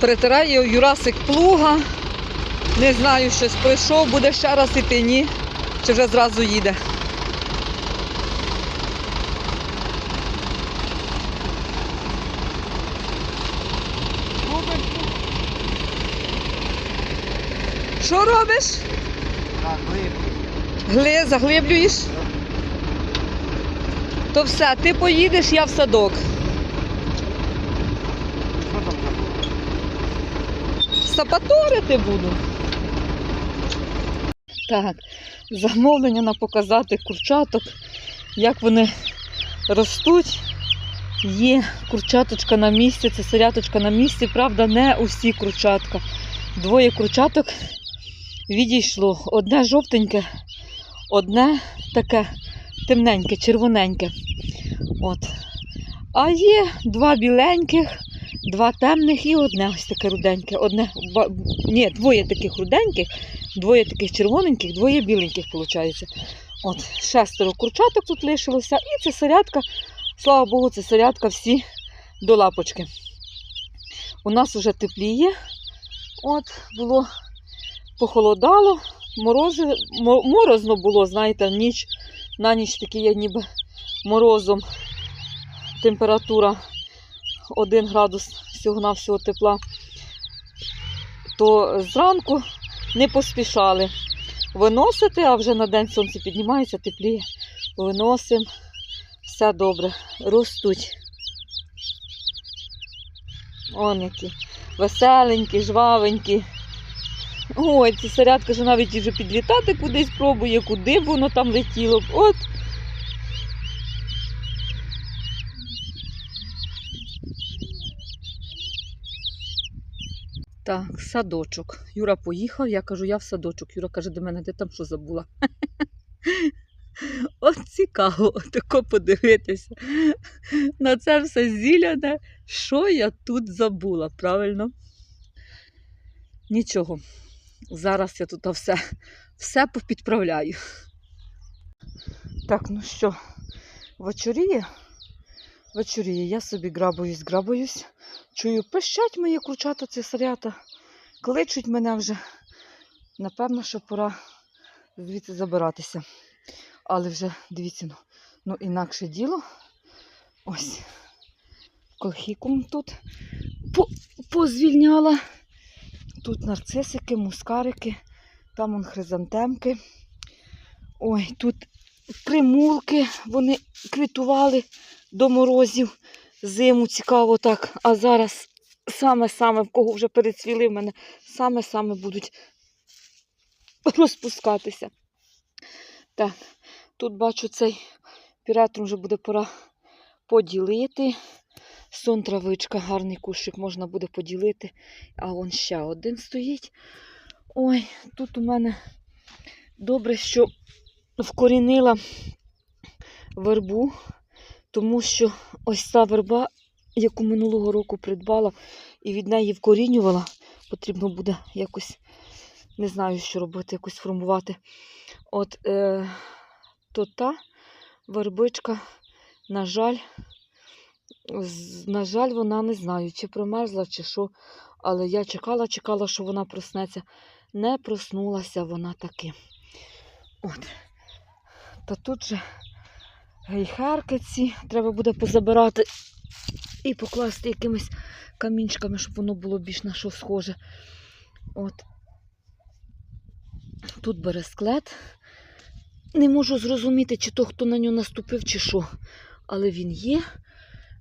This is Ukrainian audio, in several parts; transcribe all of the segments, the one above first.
Притирає Юрасик плуга. Не знаю, щось прийшов, буде ще раз іти, ні. Чи вже зразу їде. Що робиш? Гли, заглиблюєш? То все, ти поїдеш, я в садок. Що там за? Сапаторити буду. Так, замовлення на показати курчаток, як вони ростуть. Є курчаточка на місці, це сиряточка на місці, правда, не усі курчатка. Двоє курчаток відійшло. Одне жовтеньке, одне таке темненьке, червоненьке. От. А є два біленьких, два темних і одне ось таке руденьке. Одне, ні, двоє таких руденьких, двоє таких червоненьких, двоє біленьких, виходить. От, шестеро курчаток тут лишилося, і це сирятка, слава Богу, це сирятка всі до лапочки. У нас вже тепліє. От, було похолодало, морози, морозно було, знаєте, ніч, на ніч такі є ніби морозом. Температура 1 градус всього-навсього тепла, то зранку не поспішали виносити, а вже на день сонце піднімається, тепліє. Виносимо. Все добре. Ростуть. Он які. Веселенькі, жвавенькі. Ой, ці сарядка ж навіть вже підлітати кудись пробує, куди б воно там летіло. От. Так, садочок. Юра поїхав, я кажу, я в садочок. Юра каже до мене, де там що забула? От цікаво, тако подивитися на це все зіляне, що я тут забула, правильно? Нічого. Зараз я тут все, все попідправляю. Так, ну що, вечоріє? Вечоріє, я собі грабуюсь, грабуюсь. Чую, пищать мої курчата, ці сарята. Кличуть мене вже. Напевно, що пора звідси забиратися. Але вже, дивіться, ну, ну інакше діло. Ось. Колхікум тут по, позвільняла. Тут нарцисики, мускарики, там он хризантемки. Ой, тут примулки, вони квітували до морозів. Зиму цікаво так. А зараз саме-саме, в кого вже перецвіли в мене, саме-саме будуть розпускатися. Так, тут бачу цей піретрум вже буде пора поділити. Сон травичка, гарний кущик можна буде поділити. А вон ще один стоїть. Ой, тут у мене добре, що вкорінила вербу, тому що ось ця верба, яку минулого року придбала і від неї вкорінювала, потрібно буде якось, не знаю, що робити, якось формувати. От е, то та вербичка, на жаль, на жаль, вона не знаю, чи промерзла, чи що. Але я чекала, чекала, що вона проснеться. Не проснулася вона таки. От. Та тут же гейхерки ці треба буде позабирати і покласти якимись камінчиками, щоб воно було більш на що схоже. От. Тут бересклет. Не можу зрозуміти, чи то хто на нього наступив, чи що. Але він є.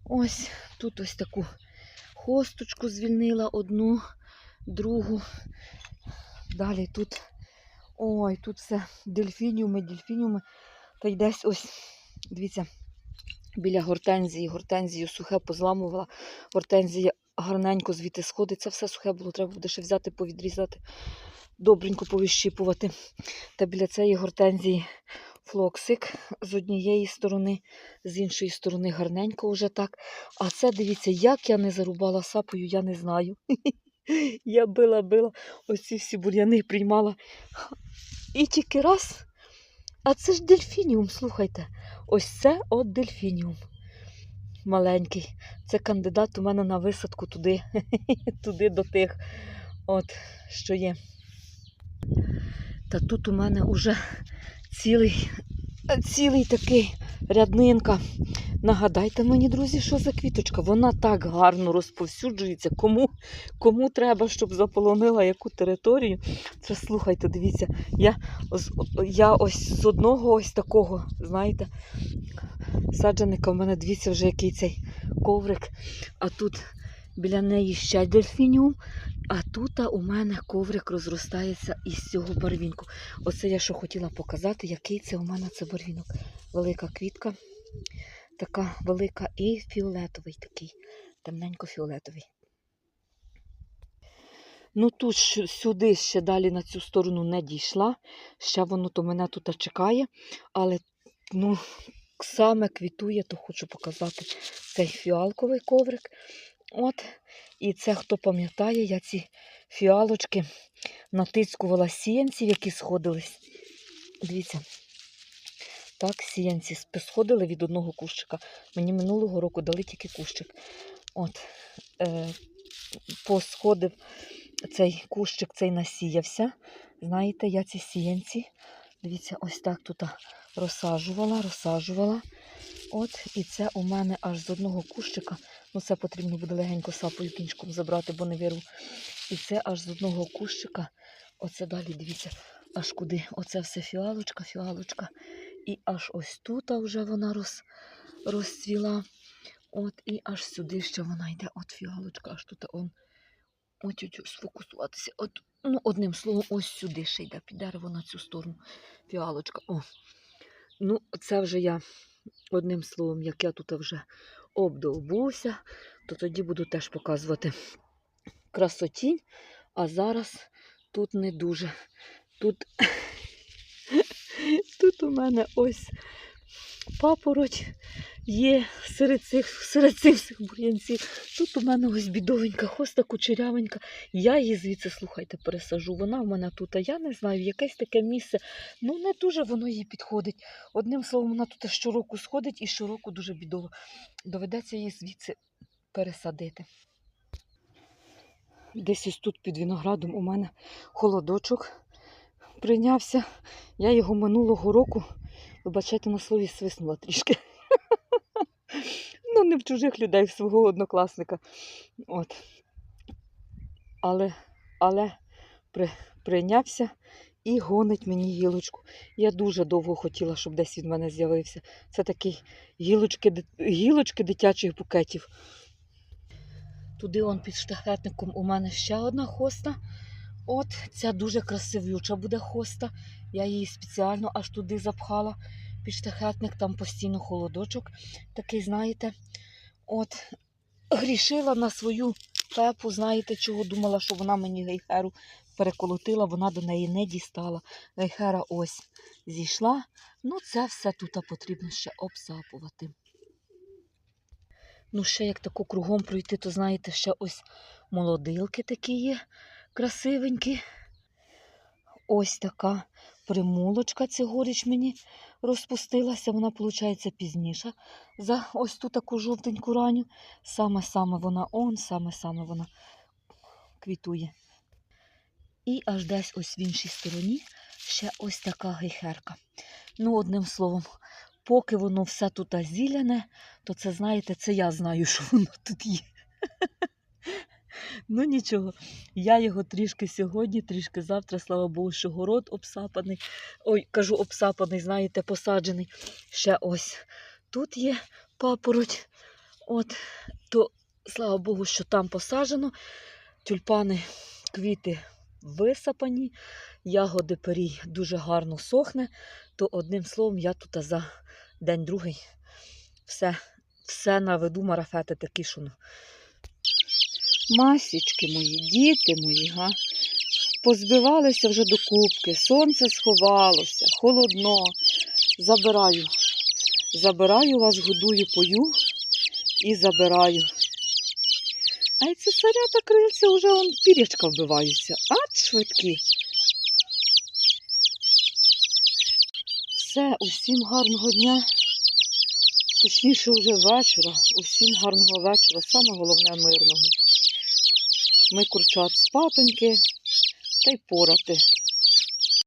Ось тут ось таку хосточку звільнила одну, другу. Далі тут. Ой, тут все дельфініуми, дельфініуми. Та й десь ось, дивіться, біля гортензії. Гортензію сухе позламувала. Гортензія гарненько звідти сходить. Це все сухе було, треба буде ще взяти, повідрізати, добренько повіщіпувати. Та біля цієї гортензії флоксик з однієї сторони, з іншої сторони гарненько вже так. А це, дивіться, як я не зарубала сапою, я не знаю. Я била, била, ось ці всі бур'яни приймала. І тільки раз. А це ж дельфініум, слухайте. Ось це от дельфініум. маленький. Це кандидат у мене на висадку туди, туди до тих, от, що є. Та тут у мене вже цілий, цілий такий ряднинка. Нагадайте мені, друзі, що за квіточка. Вона так гарно розповсюджується. Кому, кому треба, щоб заполонила яку територію. Це слухайте, дивіться, я, я ось з одного ось такого, знаєте, саджаника в мене дивіться вже який цей коврик. А тут біля неї ще дельфініум. А тут у мене коврик розростається із цього барвінку. Оце я що хотіла показати, який це у мене це барвінок. Велика квітка, така велика і фіолетовий такий, темненько-фіолетовий. Ну тут сюди ще далі на цю сторону не дійшла. Ще воно то мене тут чекає. Але ну, саме квітує, то хочу показати цей фіалковий коврик. От. І це хто пам'ятає, я ці фіалочки натискувала сіянців, які сходились. Дивіться. Так, сіянці сходили від одного кущика. Мені минулого року дали тільки кущик. От, е, посходив цей кущик, цей насіявся. Знаєте, я ці сіянці, дивіться, ось так тут розсаджувала, розсаджувала. От, і це у мене аж з одного кущика. Ну, це потрібно буде легенько сапою кінчиком забрати, бо не вирву. І це аж з одного кущика. Оце далі, дивіться, аж куди. Оце все фіалочка, фіалочка. І аж ось тут вже вона роз, розцвіла. От, і аж сюди ще вона йде. От фіалочка, аж тут он. От, от, сфокусуватися. От, ну, одним словом, ось сюди ще йде під дерево на цю сторону. Фіалочка. О. Ну, це вже я одним словом, як я тут вже обдовбуся, то тоді буду теж показувати красотінь. А зараз тут не дуже. Тут, тут у мене ось папороть є серед цих, серед цих всіх бур'янців. Тут у мене ось бідовенька, хоста кучерявенька. Я її звідси, слухайте, пересажу. Вона в мене тут, а я не знаю, якесь таке місце. Ну, не дуже воно їй підходить. Одним словом, вона тут щороку сходить і щороку дуже бідово. Доведеться її звідси пересадити. Десь ось тут під виноградом у мене холодочок прийнявся. Я його минулого року, вибачайте на слові, свиснула трішки. Ну, не в чужих людей, в свого однокласника. От. Але, але при, прийнявся і гонить мені гілочку. Я дуже довго хотіла, щоб десь він в мене з'явився. Це такі гілочки, гілочки дитячих букетів. Туди он під штахетником у мене ще одна хоста. От, ця дуже красивюча буде хоста. Я її спеціально аж туди запхала під штахетник, там постійно холодочок. Такий, знаєте, от грішила на свою пепу, знаєте, чого думала, що вона мені гейхеру переколотила, вона до неї не дістала. Гейхера ось зійшла. Ну, це все тут потрібно ще обсапувати. Ну, ще як тако кругом пройти, то знаєте, ще ось молодилки такі є красивенькі. Ось така примулочка цьогоріч мені розпустилася. Вона, виходить, пізніше за ось ту таку жовтеньку ранню. Саме-саме вона он, саме-саме вона квітує. І аж десь ось в іншій стороні ще ось така гейхерка. Ну, одним словом, поки воно все тут зіляне, то це, знаєте, це я знаю, що воно тут є. Ну нічого, я його трішки сьогодні, трішки завтра, слава Богу, що город обсапаний. Ой, кажу, обсапаний, знаєте, посаджений. Ще ось тут є папороть. От, то слава Богу, що там посаджено. Тюльпани, квіти висапані, ягоди перій дуже гарно сохне. То одним словом, я тут за день другий все, все наведу марафети такі, що ну. Масічки мої, діти мої, га. Позбивалися вже до кубки, сонце сховалося, холодно. Забираю. Забираю вас, годую, пою і забираю. А й ці сарята крильця вже он пірячка вбиваються. Ат швидкі. Все, усім гарного дня. точніше вже вечора. Усім гарного вечора, саме головне мирного. Ми курчат з патоньки та й порати.